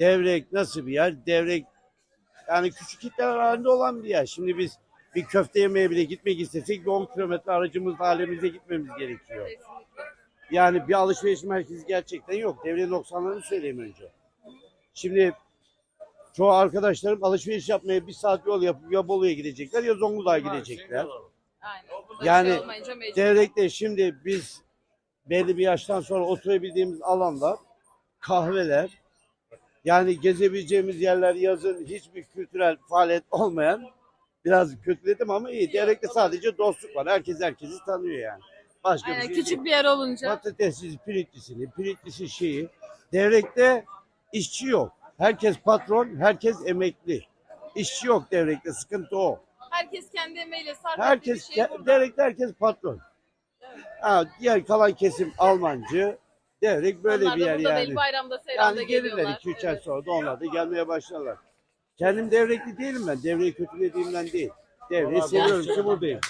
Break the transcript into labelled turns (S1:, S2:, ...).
S1: Devrek nasıl bir yer? Devrek yani küçük kitleler halinde olan bir yer. Şimdi biz bir köfte yemeye bile gitmek istesek bir 10 kilometre aracımızla halimize gitmemiz gerekiyor. Yani bir alışveriş merkezi gerçekten yok. Devre noksanlarını söyleyeyim önce. Şimdi çoğu arkadaşlarım alışveriş yapmaya bir saat yol yapıp ya Bolu'ya gidecekler ya Zonguldak'a gidecekler.
S2: Aynen. Burada
S1: Yani
S2: şey.
S1: Devrekte şimdi biz belli bir yaştan sonra oturabildiğimiz alanlar, kahveler, yani gezebileceğimiz yerler yazın hiçbir kültürel faaliyet olmayan biraz kötüledim ama iyi. Devrekte sadece dostluk var. Herkes herkesi tanıyor yani. Başka
S2: Aynen,
S1: bir şey
S2: küçük
S1: değil.
S2: bir yer olunca.
S1: Patatesli, pirinçlisini, pirinçlisi şeyi. Devrekte işçi yok. Herkes patron, herkes emekli. İşçi yok devrekte, sıkıntı o.
S2: Herkes kendi emeğiyle sarf
S1: Herkes,
S2: ettiği şey
S1: ke-
S2: burada.
S1: devrekte herkes patron. Ha, diğer kalan kesim Almancı. Devrek böyle
S2: Onlar
S1: bir yer
S2: burada
S1: yani.
S2: değil, bayramda, seyramda
S1: Yani gelirler
S2: geliyorlar.
S1: 2-3 ay
S2: Evet.
S1: sonra da onlar da gelmeye başlarlar. Kendim devrekli değilim ben. Devreyi kötülediğimden değil. Devreyi seviyorum ki buradayım.